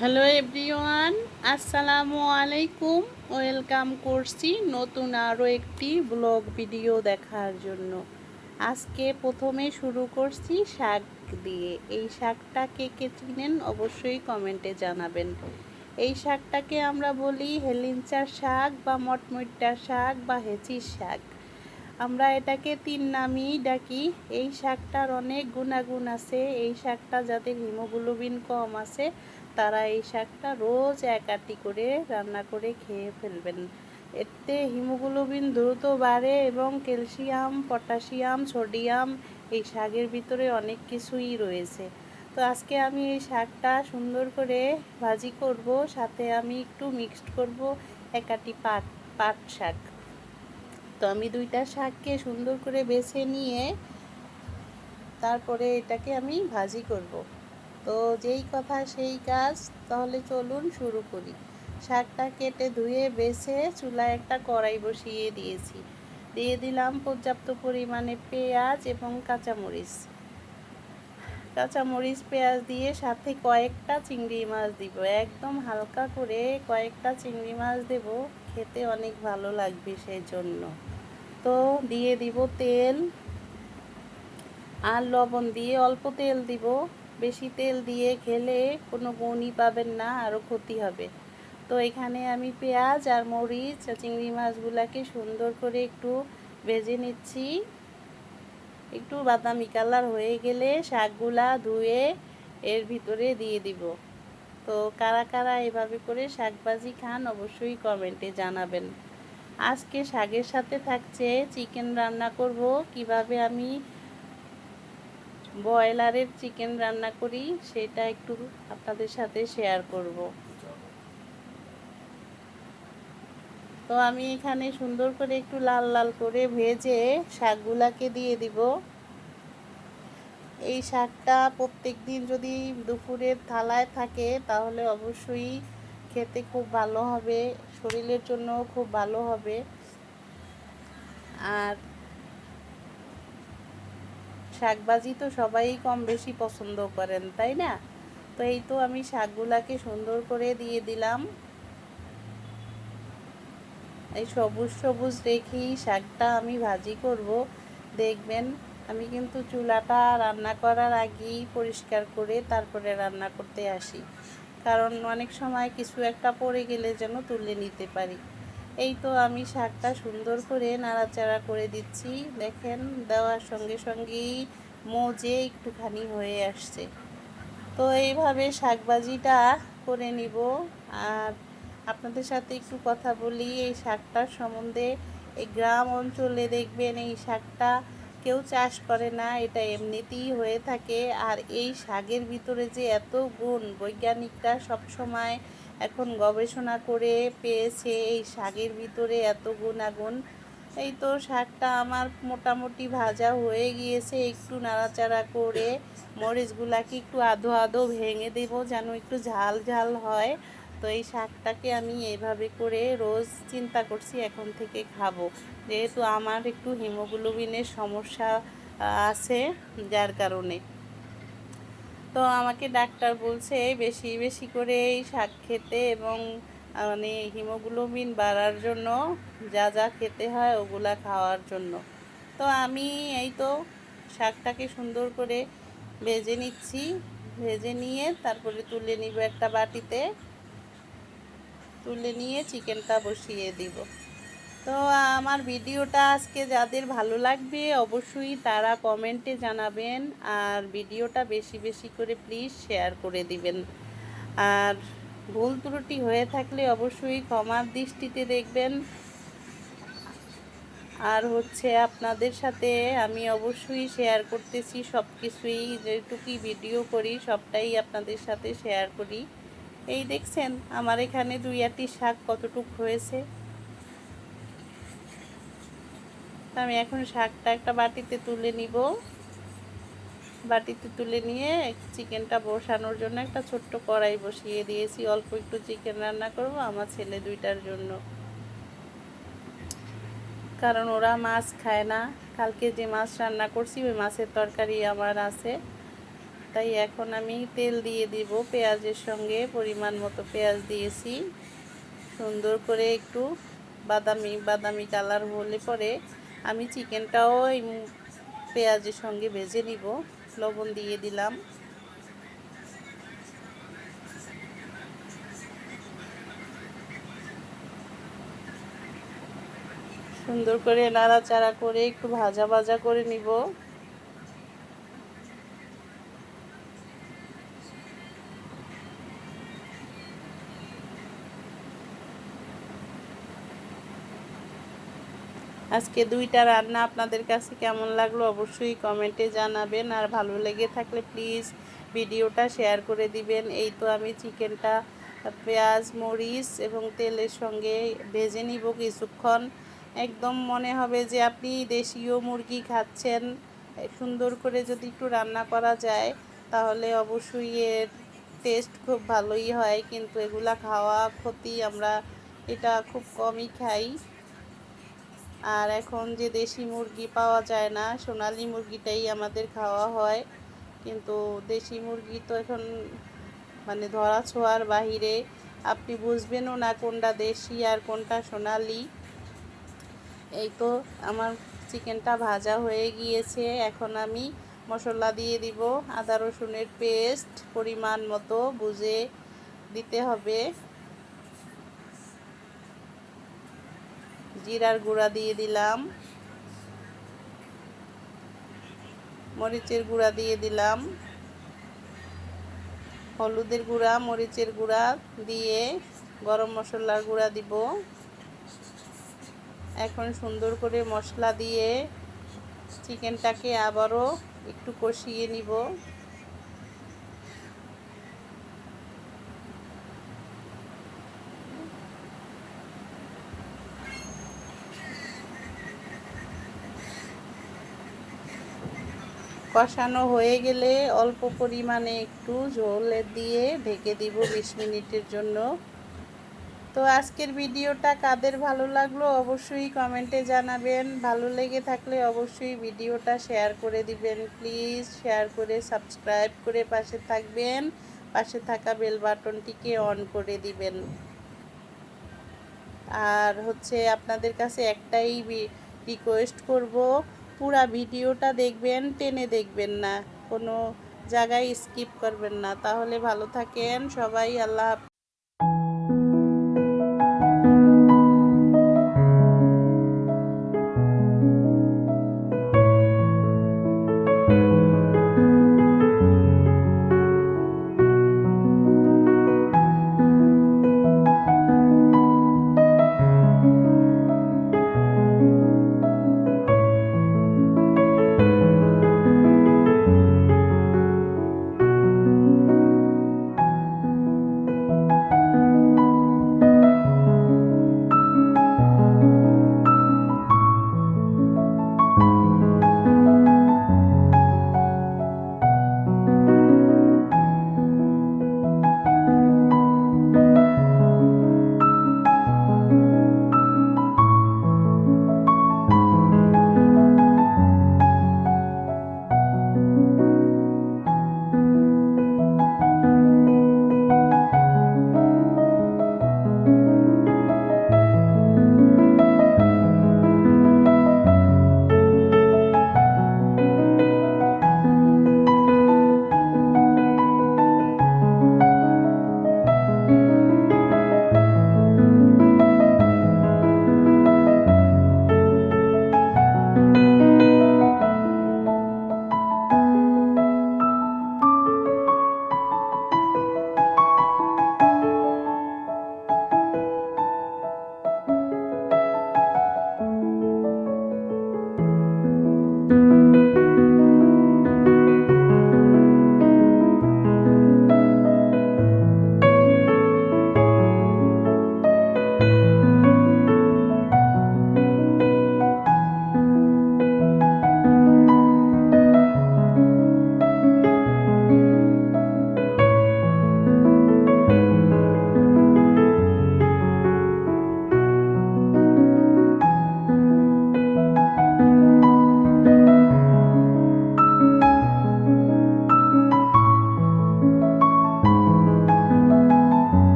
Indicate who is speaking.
Speaker 1: Hello everyone আসসালামু আলাইকুম welcome করছি নতুন আরও একটি ব্লগ ভিডিও দেখার জন্য। আজকে প্রথমে শুরু করছি শাক দিয়ে। এই শাকটা কে কে চিনেন অবশ্যই কমেন্টে জানাবেন। এই শাকটাকে আমরা বলি হেলিঞ্চার শাক বা মটমইট্টা শাক বা হেঁচির শাক। আমরা এটাকে তিন নামই ডাকি। এই শাকটার অনেক গুণাগুণ আছে। এই শাকটা যাদের হিমোগ্লোবিন কম আছে তারা এই শাকটা রোজ এক আটি করে রান্না করে খেয়ে ফেলবেন। এতে হিমোগ্লোবিন দ্রুত বাড়ে এবং ক্যালসিয়াম, পটাশিয়াম, সোডিয়াম এই শাকের ভিতরে অনেক কিছুই রয়েছে। তো আজকে আমি এই শাকটা সুন্দর করে ভাজি করব, সাথে আমি একটু মিক্সড করব এক আটি পাট পাট শাক। তো আমি দুইটা শাককে সুন্দর করে বেছে নিয়ে তারপরে এটাকে আমি ভাজি করব। তো যেই কথা সেই কাজ, তাহলে চলুন শুরু করি। শাকটা কেটে ধুয়ে বেছে চুলায় একটা কড়াই বসিয়ে দিয়েছি। দিয়ে দিলাম পর্যাপ্ত পরিমাণে পেঁয়াজ এবং কাঁচামরিচ। কাঁচামরিচ, পেঁয়াজ দিয়ে সাথে কয়েকটা চিংড়ি মাছ দিব। একদম হালকা করে কয়েকটা চিংড়ি মাছ দেব। খেতে অনেক ভালো লাগবে সেই জন্য তো দিয়ে দিব তেল। আর লবণ দিয়ে অল্প তেল দিব। বেশি তেল দিয়ে খেলে কোনো গুণই পাবেন না, আরও ক্ষতি হবে। তো এখানে আমি পেঁয়াজ আর মরিচ চিংড়ি মাছগুলাকে সুন্দর করে একটু ভেজে নিচ্ছি। একটু বাদামি কালার হয়ে গেলে শাকগুলা ধুয়ে এর ভিতরে দিয়ে দিব। তো কারা কারা এভাবে করে শাকবাজি খান অবশ্যই কমেন্টে জানাবেন। আজকে শাকের সাথে থাকছে চিকেন রান্না করব, কীভাবে আমি ব্রয়লারের চিকেন রান্না করি, সেটা একটু আপনাদের সাথে শেয়ার করব। তো আমি এখানে সুন্দর করে একটু লাল লাল করে ভেজে শাকগুলাকে দিয়ে দিব। এই শাকটা প্রত্যেক দিন যদি দুপুরের থালায় থাকে, তাহলে অবশ্যই খেতে খুব ভালো হবে, শরীরের জন্য খুব ভালো হবে। আর শাকবাজি তো সবাই কম বেশি পছন্দ করেন, তাই না? তো এই তো আমি শাকগুলাকে সুন্দর করে দিয়ে দিলাম। এই সবুজ সবুজ রেখেই শাকটা আমি ভাজি করব। দেখবেন, আমি কিন্তু চুলাটা রান্না করার আগেই পরিষ্কার করে তারপরে রান্না করতে আসি। কারণ অনেক সময় কিছু একটা পড়ে গেলে যেন তুলে নিতে পারি। এই তো আমি শাকটা সুন্দর করে নাড়াচাড়া করে দিচ্ছি। দেখেন, দেওয়ার সঙ্গে সঙ্গেই মজে একটুখানি হয়ে আসছে। তো এইভাবে শাকবাজিটা করে নিব। আর আপনাদের সাথে একটু কথা বলি, এই শাকটার সম্বন্ধে। এই গ্রাম অঞ্চলে দেখবেন এই শাকটা কেউ চাষ করে না, এটা এমনিতেই হয়ে থাকে। আর এই শাকের ভিতরে যে এত গুণ, বৈজ্ঞানিকরা সবসময় এখন গবেষণা করে পেয়েছে এই শাকের ভিতরে এত গুণাগুণ। এই তো শাকটা আমার মোটামুটি ভাজা হয়ে গিয়েছে, একটু নাড়াচাড়া করে মরিচগুলাকে একটু আধো আধো ভেঙে দেব যেন একটু ঝাল ঝাল হয়। তো এই শাকটাকে আমি এইভাবে করে রোজ চিন্তা করছি এখন থেকে খাব। যেহেতু আমার একটু হিমোগ্লোবিনের সমস্যা আছে, যার কারণে। তো আমাকে ডাক্তার বলছে বেশি বেশি করে এই শাক খেতে এবং মানে হিমোগ্লোবিন বাড়ার জন্য যা যা খেতে হয় ওগুলা খাওয়ার জন্য। তো আমি এই তো শাকটাকে সুন্দর করে ভেজে নিচ্ছি। ভেজে নিয়ে তারপরে তুলে নিব একটা বাটিতে। তুলে নিয়ে চিকেনটা বসিয়ে দিব। তো আমার ভিডিওটা আজকে যাদের ভালো লাগবে অবশ্যই তারা কমেন্টে জানাবেন আর ভিডিওটা বেশি বেশি করে প্লিজ শেয়ার করে দিবেন। আর ভুল ত্রুটি হয়ে থাকলে অবশ্যই ক্ষমার দৃষ্টিতে দেখবেন। আর হচ্ছে আপনাদের সাথে আমি অবশ্যই শেয়ার করতেছি সব কিছুই যেটুকুই ভিডিও করি সবটাই আপনাদের সাথে শেয়ার করি। এই দেখছেন আমার এখানে দুই আটি শাক কতটুক হয়েছে। আমি এখন শাকটা একটা বাটিতে তুলে নিব। বাটিতে তুলে নিয়ে চিকেনটা বসানোর জন্য একটা ছোট্ট কড়াই বসিয়ে দিয়েছি। অল্প একটু চিকেন রান্না করব আমার ছেলে দুইটার জন্য। কারণ ওরা মাছ খায় না। কালকে যে মাছ রান্না করছি, ওই মাছের তরকারি আমার আছে। তাই এখন আমি তেল দিয়ে দিব পেঁয়াজের সঙ্গে। পরিমাণ মতো পেঁয়াজ দিয়েছি। সুন্দর করে একটু বাদামি বাদামি কালার হলে পরে আমি চিকেনটাও এই পেঁয়াজের সঙ্গে ভেজে নিব। লবণ দিয়ে দিলাম। সুন্দর করে নাড়াচাড়া করে একটু ভাজা ভাজা করে নিব। আজকে দুইটা রান্না আপনাদের কাছে কেমন লাগল অবশ্যই কমেন্টে জানাবেন। আর ভালো লেগে থাকলে প্লিজ ভিডিওটা শেয়ার করে দিবেন। এই তো আমি চিকেনটা, পেঁয়াজ, মরিচ এবং তেলের সঙ্গে ভেজে নিব কিছুক্ষণ। একদম মনে হবে যে আপনি দেশীয় মুরগি খাচ্ছেন। সুন্দর করে যদি একটু রান্না করা যায় তাহলে অবশ্যই এর টেস্ট খুব ভালোই হয়। কিন্তু এগুলা খাওয়া ক্ষতি, আমরা এটা খুব কমই খাই। আর এখন যে দেশি মুরগি পাওয়া যায় না, সোনালি মুরগিটাই আমাদের খাওয়া হয়। কিন্তু দেশি মুরগি তো এখন মানে ধরা ছোঁয়ার বাহিরে। আপনি বুঝবেনও না কোনটা দেশি আর কোনটা সোনালি। এই তো আমার চিকেনটা ভাজা হয়ে গিয়েছে। এখন আমি মশলা দিয়ে দিব। আদা রসুনের পেস্ট পরিমাণ মতো বুঝে দিতে হবে। জিরার গুঁড়া দিয়ে দিলাম। মরিচের গুঁড়া দিয়ে দিলাম। হলুদের গুঁড়া, মরিচের গুঁড়া দিয়ে গরম মশলার গুঁড়া দিব। এখন সুন্দর করে মশলা দিয়ে চিকেনটাকে আবারও একটু কষিয়ে নিব। কষানো হয়ে গেলে অল্প পরিমাণে একটু ঝোল দিয়ে ঢেকে দিব বিশ মিনিটের জন্য। তো আজকের ভিডিওটা কাদের ভালো লাগল অবশ্যই কমেন্টে জানাবেন। ভালো লেগে থাকলে অবশ্যই ভিডিওটা শেয়ার করে দিবেন। প্লিজ শেয়ার করে সাবস্ক্রাইব করে পাশে থাকবেন। পাশে থাকা বেল বাটনটিকে অন করে দিবেন। আর হচ্ছে আপনাদের কাছে একটাই রিকোয়েস্ট করব পুরা ভিডিওটা দেখবেন, টেনে দেখবেন না। কোনো জায়গায় স্কিপ করবেন না। তাহলে ভালো থাকেন। সবাই আল্লাহ